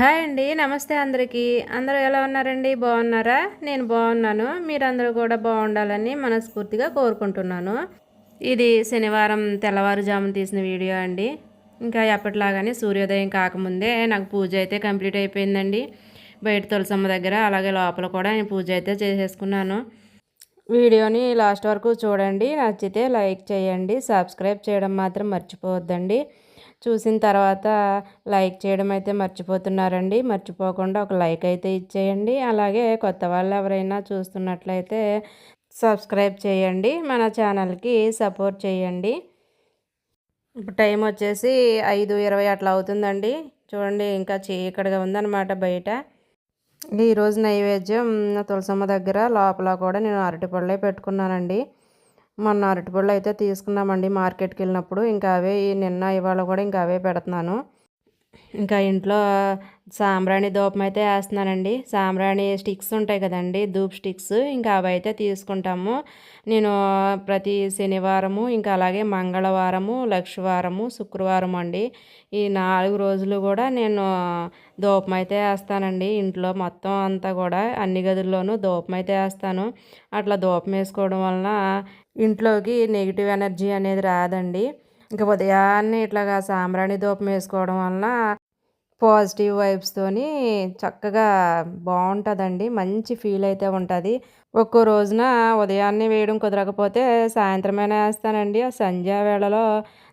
Hi అండి నమస్తే అందరికీ. అందరూ ఎలా ఉన్నారండి? బాగున్నారా? నేను బాగున్నాను. మీరందరూ కూడా బాగుండాలని మనస్ఫూర్తిగా కోరుకుంటున్నాను. ఇది శనివారం తెల్లవారుజామున తీసిన వీడియో అండి. ఇంకా ఎప్పటిలాగానే సూర్యోదయం కాకముందే నాకు పూజ అయితే కంప్లీట్ అయిపోయిందండి. బయట తులసమ్మ దగ్గర అలాగే లోపల కూడా నేను పూజ అయితే చేసేసుకున్నాను. వీడియోని లాస్ట్ వరకు చూడండి. నచ్చితే లైక్ చేయండి. సబ్స్క్రైబ్ చేయడం మాత్రం మర్చిపోవద్దండి. చూసిన తర్వాత లైక్ చేయడం అయితే మర్చిపోతున్నారండి. మర్చిపోకుండా ఒక లైక్ అయితే ఇచ్చేయండి. అలాగే కొత్త వాళ్ళు ఎవరైనా చూస్తున్నట్లయితే సబ్స్క్రైబ్ చేయండి. మన ఛానల్కి సపోర్ట్ చేయండి. ఇప్పుడు టైం వచ్చేసి ఐదు ఇరవై అట్లా అవుతుందండి. చూడండి ఇంకా చీకటిగా ఉందన్నమాట బయట. ఈరోజు నైవేద్యం తులసమ్మ దగ్గర లోపల కూడా నేను అరటిపళ్ళే పెట్టుకున్నానండి. మొన్న అరటిపళ్ళు అయితే తీసుకున్నామండి మార్కెట్కి వెళ్ళినప్పుడు. ఇంకా అవే నిన్న ఇవాళ కూడా ఇంకా అవే పెడుతున్నాను. ఇంకా ఇంట్లో సాంబ్రాణి దూపం అయితే వేస్తున్నానండి. సాంబ్రాణి స్టిక్స్ ఉంటాయి కదండి ధూప్ స్టిక్స్. ఇంకా అవి అయితే తీసుకుంటాము. నేను ప్రతి శనివారము ఇంకా అలాగే మంగళవారము లక్షవారము శుక్రవారం అండి. ఈ నాలుగు రోజులు కూడా నేను ధూపం అయితే వేస్తానండి. ఇంట్లో మొత్తం అంతా కూడా అన్ని గదుల్లోనూ ధూపం అయితే వేస్తాను. అట్లా ధూపం వేసుకోవడం వలన ఇంట్లోకి నెగిటివ్ ఎనర్జీ అనేది రాదండి. ఇంకా ఉదయాన్నే ఇట్లాగా సాంబ్రాణి ధూపం వేసుకోవడం వలన పాజిటివ్ వైబ్స్తోని చక్కగా బాగుంటుందండి. మంచి ఫీల్ అయితే ఉంటుంది. ఒక్కో రోజున ఉదయాన్నే వేయడం కుదరకపోతే సాయంత్రమైనా వేస్తానండి. ఆ సంధ్యా వేళలో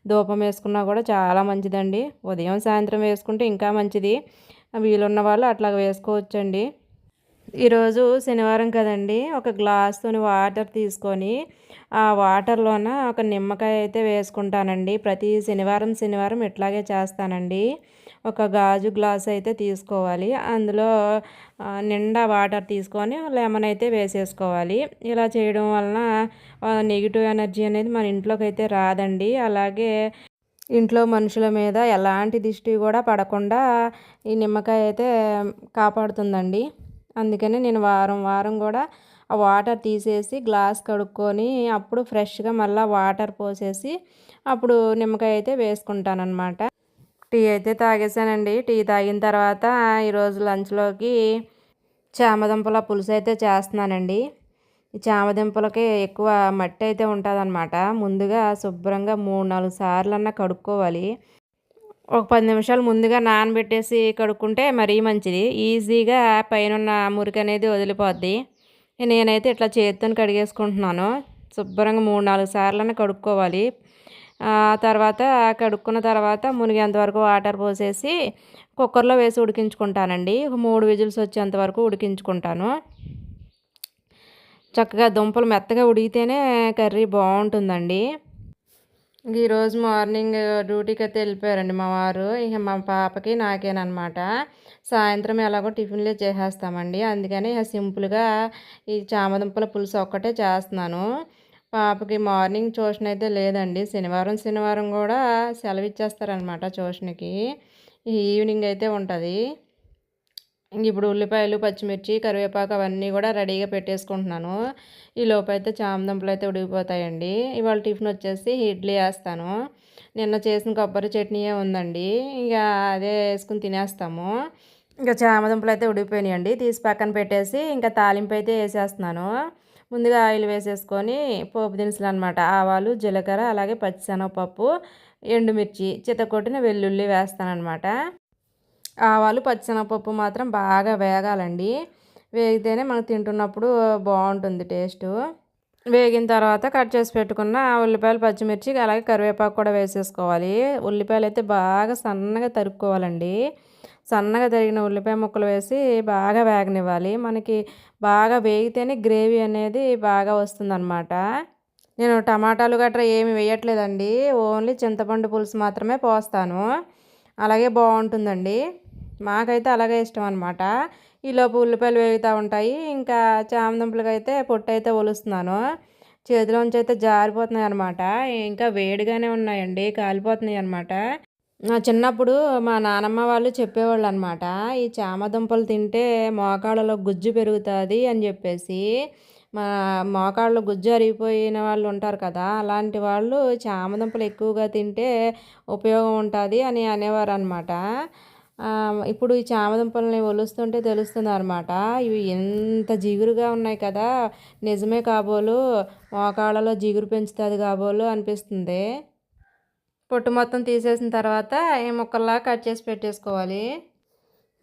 ధూపం వేసుకున్నా కూడా చాలా మంచిదండి. ఉదయం సాయంత్రం వేసుకుంటే ఇంకా మంచిది. వీలున్న వాళ్ళు అట్లా వేసుకోవచ్చండి. ఈరోజు శనివారం కదండి. ఒక గ్లాస్తో వాటర్ తీసుకొని ఆ వాటర్లోన ఒక నిమ్మకాయ అయితే వేసుకుంటానండి. ప్రతి శనివారం శనివారం ఇట్లాగే చేస్తానండి. ఒక గాజు గ్లాస్ అయితే తీసుకోవాలి. అందులో నిండా వాటర్ తీసుకొని లెమన్ అయితే వేసేసుకోవాలి. ఇలా చేయడం వలన నెగిటివ్ ఎనర్జీ అనేది మన ఇంట్లోకి అయితే రాదండి. అలాగే ఇంట్లో మనుషుల మీద ఎలాంటి దిష్టి కూడా పడకుండా ఈ నిమ్మకాయ అయితే కాపాడుతుందండి. అందుకని నేను వారం వారం కూడా ఆ వాటర్ తీసేసి గ్లాస్ కడుక్కొని అప్పుడు ఫ్రెష్గా మళ్ళీ వాటర్ పోసేసి అప్పుడు నిమ్మకాయ అయితే వేసుకుంటానమాట టీ అయితే తాగేసానండి టీ తాగిన తర్వాత ఈరోజు లంచ్లోకి చామదుంపల పులుసు అయితే చేస్తున్నానండి. ఈ చామదుంపలకి ఎక్కువ మట్టి అయితే ఉంటుందన్నమాట. ముందుగా శుభ్రంగా మూడు నాలుగు సార్లు అన్నా కడుక్కోవాలి. ఒక పది నిమిషాలు ముందుగా నానబెట్టేసి కడుక్కుంటే మరీ మంచిది. ఈజీగా పైన మురికి అనేది వదిలిపోద్ది. నేనైతే ఇట్లా చేతితో కడిగేసుకుంటున్నాను. శుభ్రంగా మూడు నాలుగు సార్లనే కడుక్కోవాలి. తర్వాత కడుక్కున్న తర్వాత మునిగేంతవరకు వాటర్ పోసేసి కుక్కర్లో వేసి ఉడికించుకుంటానండి. మూడు విజిల్స్ వచ్చేంతవరకు ఉడికించుకుంటాను. చక్కగా దుంపలు మెత్తగా ఉడికితేనే కర్రీ బాగుంటుందండి. ఈరోజు మార్నింగ్ డ్యూటీకి అయితే వెళ్ళిపోయారండి మా వారు. ఇక మా పాపకి నాకేనమాట సాయంత్రం ఎలాగో టిఫిన్లే చేసేస్తామండి. అందుకని ఇక సింపుల్గా ఈ చామదుంపల పులుసు ఒక్కటే చేస్తున్నాను. పాపకి మార్నింగ్ ట్యూషన్ అయితే లేదండి. శనివారం శనివారం కూడా సెలవు ఇచ్చేస్తారనమాట ట్యూషన్కి. ఈవినింగ్ అయితే ఉంటుంది. ఇంక ఇప్పుడు ఉల్లిపాయలు పచ్చిమిర్చి కరివేపాకు అవన్నీ కూడా రెడీగా పెట్టేసుకుంటున్నాను. ఈ లోపైతే అయితే చామదుంపలు అయితే ఉడికిపోతాయండి. ఇవాళ టిఫిన్ వచ్చేసి ఇడ్లీ వేస్తాను. నిన్న చేసిన కొబ్బరి చట్నీయే ఉందండి. ఇక అదే వేసుకుని తినేస్తాము. ఇంకా చామదుంపలు అయితే ఉడికిపోయినాయండి. తీసి పక్కన పెట్టేసి ఇంకా తాలింపు అయితే వేసేస్తున్నాను. ముందుగా ఆయిల్ వేసేసుకొని పోపు దినుసులు అనమాట ఆవాలు జీలకర్ర అలాగే పచ్చిశనగపప్పు ఎండుమిర్చి చితకొట్టిన వెల్లుల్లి వేస్తాను అనమాట ఆవాలు పచ్చిశనగపప్పు మాత్రం బాగా వేగాలండి. వేగితేనే మనం తింటున్నప్పుడు బాగుంటుంది టేస్ట్. వేగిన తర్వాత కట్ చేసి పెట్టుకున్న ఉల్లిపాయలు పచ్చిమిర్చి అలాగే కరివేపాకు కూడా వేసేసుకోవాలి. ఉల్లిపాయలు అయితే బాగా సన్నగా తరుక్కోవాలండి. సన్నగా తరిగిన ఉల్లిపాయ ముక్కలు వేసి బాగా వేగనివ్వాలి. మనకి బాగా వేగితేనే గ్రేవీ అనేది బాగా వస్తుందన్నమాట. నేను టమాటాలు గట్రా ఏమి వేయట్లేదండి. ఓన్లీ చింతపండు పులుసు మాత్రమే పోస్తాను. అలాగే బాగుంటుందండి. మాకైతే అలాగే ఇష్టం అనమాట ఈలోపు ఉల్లిపాయలు వేగుతూ ఉంటాయి. ఇంకా చామదుంపలకి అయితే పొట్టు అయితే ఒలుస్తున్నాను. చేతిలోంచి అయితే జారిపోతున్నాయి అనమాట ఇంకా వేడిగానే ఉన్నాయండి కాలిపోతున్నాయి అనమాట నా చిన్నప్పుడు మా నానమ్మ వాళ్ళు చెప్పేవాళ్ళు అనమాట ఈ చామదుంపలు తింటే మోకాళ్ళలో గుజ్జు పెరుగుతుంది అని చెప్పేసి. మా మోకాళ్ళు గుజ్జు అరిగిపోయిన వాళ్ళు ఉంటారు కదా అలాంటి వాళ్ళు చామదుంపలు ఎక్కువగా తింటే ఉపయోగం ఉంటుంది అని అనేవారు అనమాట ఇప్పుడు ఈ చామదుంపల్ని ఒలుస్తుంటే తెలుస్తుంది అనమాట ఇవి ఎంత జిగురుగా ఉన్నాయి కదా. నిజమే కాబోలు మోకాళ్ళలో జిగురు పెంచుతుంది కాబోలు అనిపిస్తుంది. పొట్టు మొత్తం తీసేసిన తర్వాత ఈ ముక్కల్లా కట్ చేసి పెట్టేసుకోవాలి.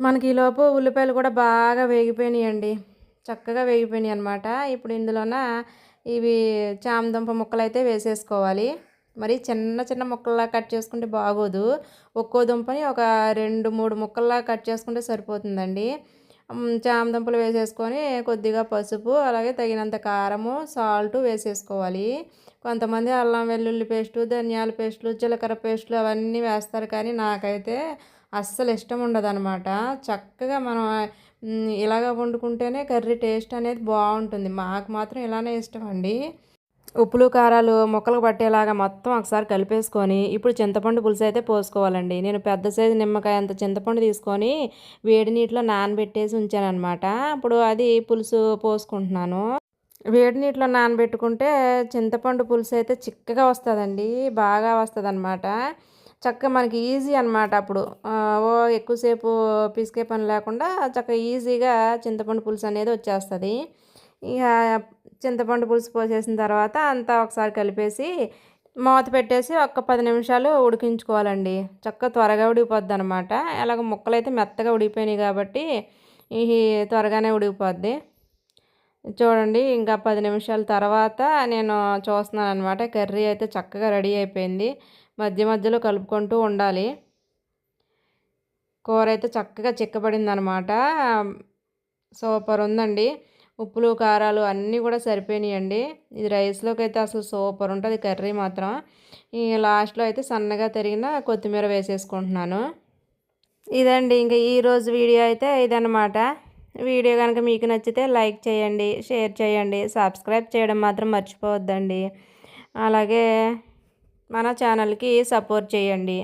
మనకి ఈలోపు ఉల్లిపాయలు కూడా బాగా వేగిపోయినాయండి. చక్కగా వేగిపోయినాయి అనమాట ఇప్పుడు ఇందులోన ఇవి చామదుంప ముక్కలు అయితే వేసేసుకోవాలి. మరి చిన్న చిన్న ముక్కల్లా కట్ చేసుకుంటే బాగోదు. ఒక్కో దుంపని ఒక రెండు మూడు ముక్కల్లా కట్ చేసుకుంటే సరిపోతుందండి. మ్, చామదుంపలు వేసేసుకొని కొద్దిగా పసుపు అలాగే తగినంత కారము సాల్ట్ వేసేసుకోవాలి. కొంతమంది అల్లం వెల్లుల్లి పేస్టు ధనియాల పేస్టులు జీలకర్ర పేస్టులు అవన్నీ వేస్తారు కానీ నాకైతే అస్సలు ఇష్టం ఉండదనమాట చక్కగా మనం ఇలాగ వండుకుంటేనే కర్రీ టేస్ట్ అనేది బాగుంటుంది. మాకు మాత్రం ఇలానే ఇష్టం అండి. ఉప్పులు కారాలు ముక్కలు పట్టేలాగా మొత్తం ఒకసారి కలిపేసుకొని ఇప్పుడు చింతపండు పులుసు అయితే పోసుకోవాలండి. నేను పెద్ద సైజు నిమ్మకాయ అంత చింతపండు తీసుకొని వేడి నీటిలో నానబెట్టేసి ఉంచాను అనమాట ఇప్పుడు అది పులుసు పోసుకుంటున్నాను. వేడి నీటిలో నానబెట్టుకుంటే చింతపండు పులుసు అయితే చిక్కగా వస్తుందండి బాగా వస్తుంది అనమాట చక్కగా మనకి ఈజీ అనమాట అప్పుడు. ఓ ఎక్కువసేపు పిసికే పని లేకుండా చక్కగా ఈజీగా చింతపండు పులుసు అనేది వచ్చేస్తుంది. ఇక చింతపండు పులుసు పోసేసిన తర్వాత అంతా ఒకసారి కలిపేసి మూత పెట్టేసి ఒక్క పది నిమిషాలు ఉడికించుకోవాలండి. చక్కగా త్వరగా ఉడికిపోద్ది అనమాట అలాగ ముక్కలు అయితే మెత్తగా ఉడికిపోయినాయి కాబట్టి ఇవి త్వరగానే ఉడికిపోద్ది. చూడండి ఇంకా పది నిమిషాల తర్వాత నేను చూస్తున్నాను అనమాట కర్రీ అయితే చక్కగా రెడీ అయిపోయింది. మధ్య మధ్యలో కలుపుకుంటూ ఉండాలి. కూర అయితే చక్కగా చిక్కబడింది అనమాట సూపర్ ఉందండి. ఉప్పులు కారాలు అన్నీ కూడా సరిపోయినాయండి. ఇది రైస్లోకి అయితే అసలు సూపర్ ఉంటుంది. కర్రీ మాత్రం ఈ లాస్ట్లో అయితే సన్నగా తరిగిన కొత్తిమీర వేసేసుకుంటున్నాను. ఇదండి ఇంకా ఈరోజు వీడియో అయితే ఇదన్నమాట. వీడియో కనుక మీకు నచ్చితే లైక్ చేయండి షేర్ చేయండి సబ్స్క్రైబ్ చేయడం మాత్రం మర్చిపోవద్దండి. అలాగే మన ఛానల్కి సపోర్ట్ చేయండి.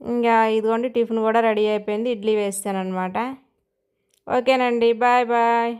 ఇంకా ఇదిగోండి టిఫిన్ కూడా రెడీ అయిపోయింది. ఇడ్లీ వేస్తాను అనమాట ఓకేనండి బాయ్ బాయ్.